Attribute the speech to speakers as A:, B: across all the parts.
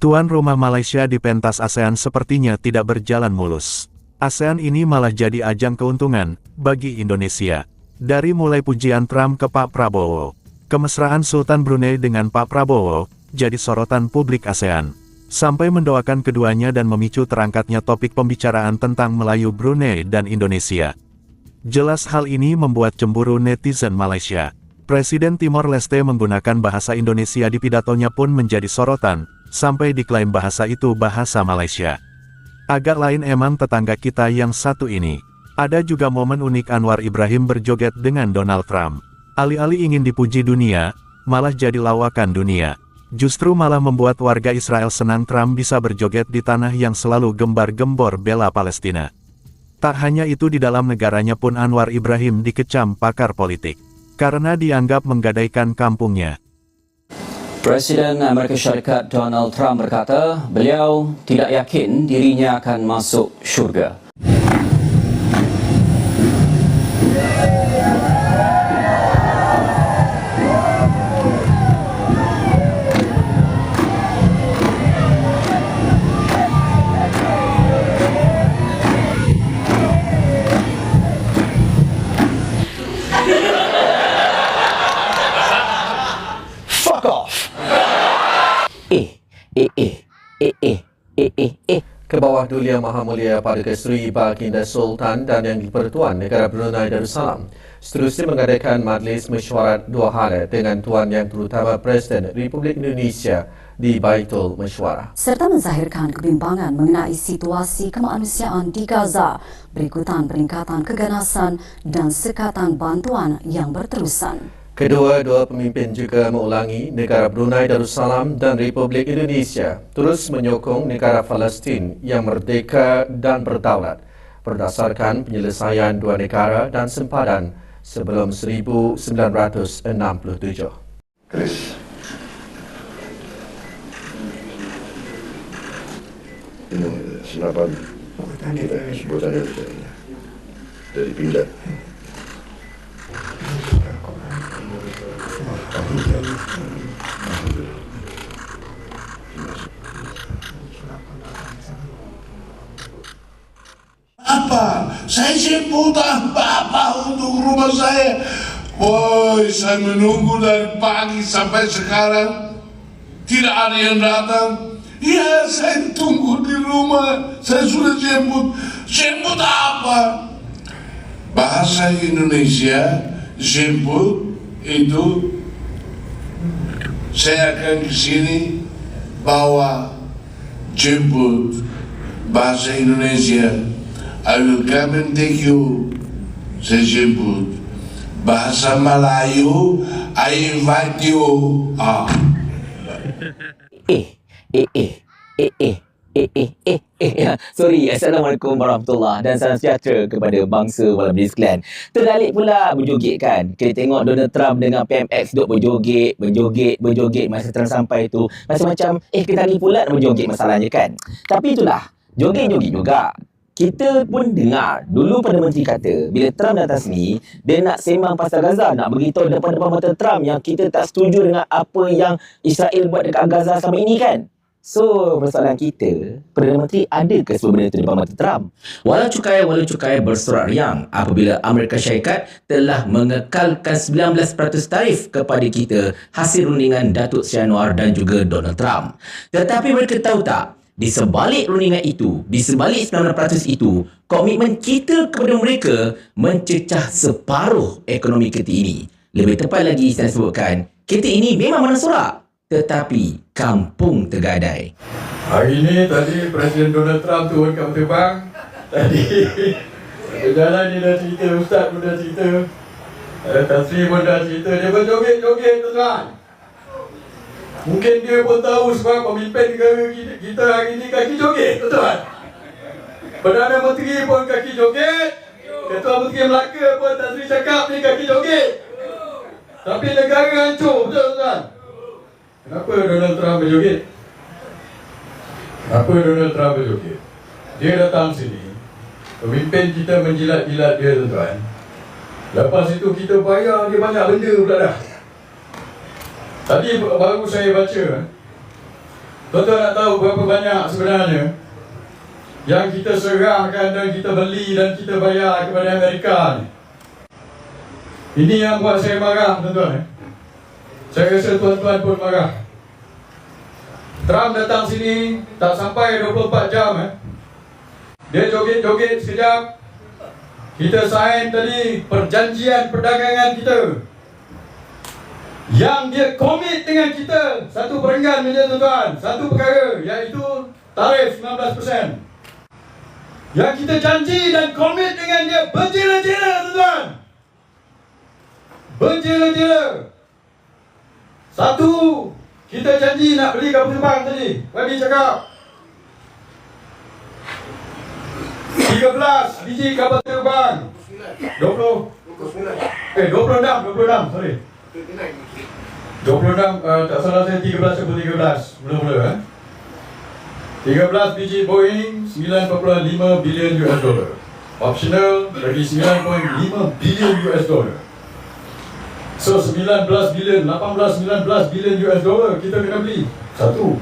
A: Tuan rumah Malaysia di pentas ASEAN sepertinya tidak berjalan mulus. ASEAN ini malah jadi ajang keuntungan bagi Indonesia. Dari mulai pujian Trump ke Pak Prabowo, kemesraan Sultan Brunei dengan Pak Prabowo jadi sorotan publik ASEAN. Sampai mendoakan keduanya dan memicu terangkatnya topik pembicaraan tentang Melayu Brunei dan Indonesia. Jelas hal ini membuat cemburu netizen Malaysia. Presiden Timor Leste menggunakan bahasa Indonesia di pidatonya pun menjadi sorotan, sampai diklaim bahasa itu bahasa Malaysia. Agak lain emang tetangga kita yang satu ini. Ada juga momen unik Anwar Ibrahim berjoget dengan Donald Trump. Alih-alih ingin dipuji dunia, malah jadi lawakan dunia. Justru malah membuat warga Israel senang Trump bisa berjoget di tanah yang selalu gembar-gembor bela Palestina. Tak hanya itu di dalam negaranya pun Anwar Ibrahim dikecam pakar politik. Karena dianggap menggadaikan kampungnya.
B: Presiden Amerika Syarikat Donald Trump berkata beliau tidak yakin dirinya akan masuk syurga. Eh, eh, eh, eh, eh, eh, eh.
C: Ke bawah Duli Yang Maha Mulia Paduka Seri Baginda Sultan dan Yang Dipertuan Negara Brunei Darussalam seterusnya mengadakan majlis mesyuarat dua hari dengan Tuan Yang Terutama Presiden Republik Indonesia di Baitul Mesyuarah.
D: serta menzahirkan kebimbangan mengenai situasi kemanusiaan di Gaza berikutan peningkatan keganasan dan sekatan bantuan yang berterusan.
C: Kedua-dua pemimpin juga mengulangi negara Brunei Darussalam dan Republik Indonesia terus menyokong negara Palestin yang merdeka dan berdaulat. Berdasarkan penyelesaian dua negara dan sempadan sebelum 1967.
E: Chris. Ini senapan. Kita sebutannya dari, dari
F: apa? Saya sibuk apa-apa untuk rumah saya. Woi, saya menunggu dari pagi sampai sekarang. Tidak ada yang datang. Ya, saya tunggu di rumah. Saya sudah jemput. Jemput apa? Bahasa Indonesia, jemput itu saya akan ke sini bawa jemput bahasa Indonesia. I will come and take you. Saya jemput. Bahasa Melayu, I invite you. Ah.
B: Eh, eh, eh, eh, eh, eh, eh, eh, eh. Sorry, Assalamualaikum warahmatullahi dan salam sejahtera kepada bangsa walau di sekalian. Tergalik pula berjoget kan. Kita tengok Donald Trump dengan PMX duk berjoget, berjoget, berjoget masa Trump sampai tu. Masa macam, eh kita ni pula nak berjoget masalahnya kan. Tapi itulah, joget-joget juga. Kita pun dengar dulu pada menteri kata bila Trump datang sini dia nak sembang pasal Gaza nak beritahu depan-depan mata Trump yang kita tak setuju dengan apa yang Israel buat dekat Gaza sama ini kan So, persoalan kita, Perdana Menteri ada ke benda itu depan mata Trump? Walau cukai, walau cukai bersorak riang apabila Amerika Syarikat telah mengekalkan 19% tarif kepada kita hasil rundingan Datuk Seri Anwar dan juga Donald Trump. Tetapi mereka tahu tak, di sebalik rundingan itu, di sebalik 19% itu, komitmen kita kepada mereka mencecah separuh ekonomi kita ini. Lebih tepat lagi saya sebutkan, kita ini memang mana sorak, tetapi kampung tergadai.
G: Hari ini tadi Presiden Donald Trump turun kapal terbang. Tadi berjalan dia dah cerita, Ustaz pun dah cerita. Eh, Tan Sri pun dah cerita, dia berjoget-joget tuan. Mungkin dia pun tahu sebab pemimpin negara kita, hari ini kaki joget tuan. Perdana Menteri pun kaki joget. Ketua Menteri Melaka pun Tan Sri cakap ni kaki joget. Tapi negara hancur, betul tuan? Kenapa Donald Trump berjoget? Kenapa Donald Trump berjoget? Dia datang sini, pemimpin kita menjilat-jilat dia tuan. Lepas itu kita bayar dia banyak benda pula dah. Tadi baru saya baca Tuan-tuan nak tahu berapa banyak sebenarnya yang kita serahkan dan kita beli dan kita bayar kepada Amerika ni. Ini yang buat saya marah tuan-tuan. Eh. Saya rasa tuan-tuan pun marah. Trump datang sini tak sampai 24 jam eh. Dia joget-joget sekejap. Kita sign tadi perjanjian perdagangan kita. Yang dia komit dengan kita satu perenggan meja tuan-tuan, satu perkara iaitu tarif 19%. Yang kita janji dan komit dengan dia berjela-jela tuan-tuan. Berjela-jela. Satu, kita janji nak beli kapal terbang tadi. Wabi cakap. 13 biji kapal terbang. 20. Eh, 26, 26, sorry. 26, uh, tak salah saya 13 atau 13. Mula-mula eh. 13 biji Boeing 9.5 bilion US dollar. Optional lagi 9.5 bilion US dollar. So 19 bilion, 18, 19 bilion US dollar kita kena beli. Satu.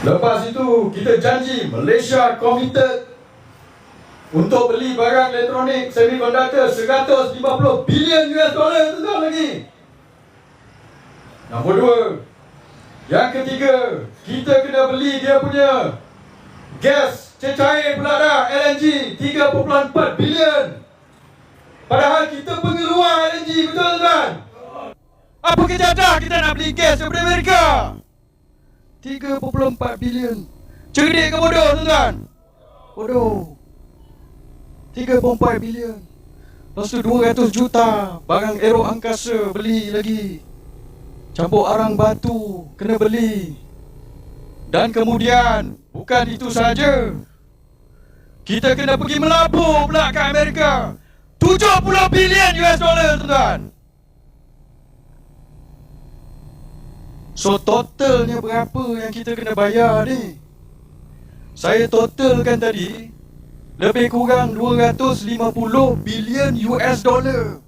G: Lepas itu kita janji Malaysia committed untuk beli barang elektronik semiconductor 150 bilion US dollar tu lagi. Nombor dua, yang ketiga, kita kena beli dia punya gas cecair pula dah LNG 3.4 bilion. Padahal kita pengeluar LNG betul tuan? Apa kejadah kita nak beli gas daripada Amerika? 3.4 bilion. Cerdik ke bodoh tuan-tuan? Bodoh. 3.4 bilion. Lepas tu 200 juta barang aero angkasa beli lagi. Campur arang batu kena beli. Dan kemudian bukan itu saja. Kita kena pergi melabur pula ke Amerika. 70 bilion US dollar tuan-tuan. So totalnya berapa yang kita kena bayar ni? Saya totalkan tadi lebih kurang 250 bilion US dollar.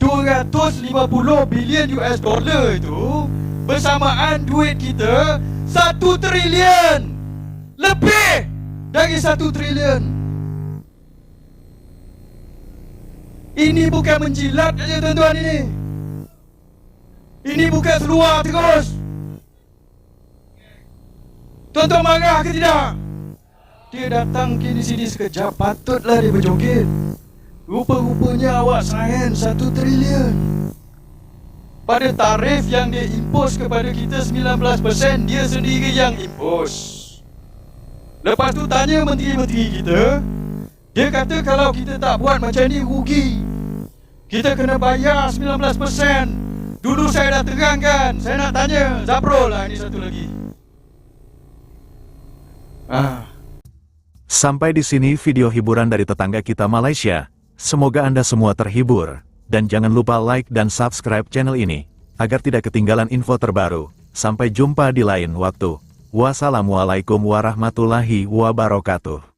G: 250 bilion US dollar itu bersamaan duit kita 1 trilion. Lebih dari 1 trilion. Ini bukan menjilat aja tuan-tuan ini. Ini bukan seluar terus. Tuan-tuan marah ke tidak? Dia datang ke di sini sekejap Patutlah dia berjoget Rupa-rupanya awak sign satu trilion Pada tarif yang dia impose kepada kita 19% Dia sendiri yang impose Lepas tu tanya menteri-menteri kita Dia kata kalau kita tak buat macam ni rugi Kita kena bayar 19% Dulu saya dah terangkan Saya nak tanya Zaprol lah ini satu lagi Ah.
A: Sampai di sini video hiburan dari tetangga kita Malaysia. Semoga Anda semua terhibur. Dan jangan lupa like dan subscribe channel ini, agar tidak ketinggalan info terbaru. Sampai jumpa di lain waktu. Wassalamualaikum warahmatullahi wabarakatuh.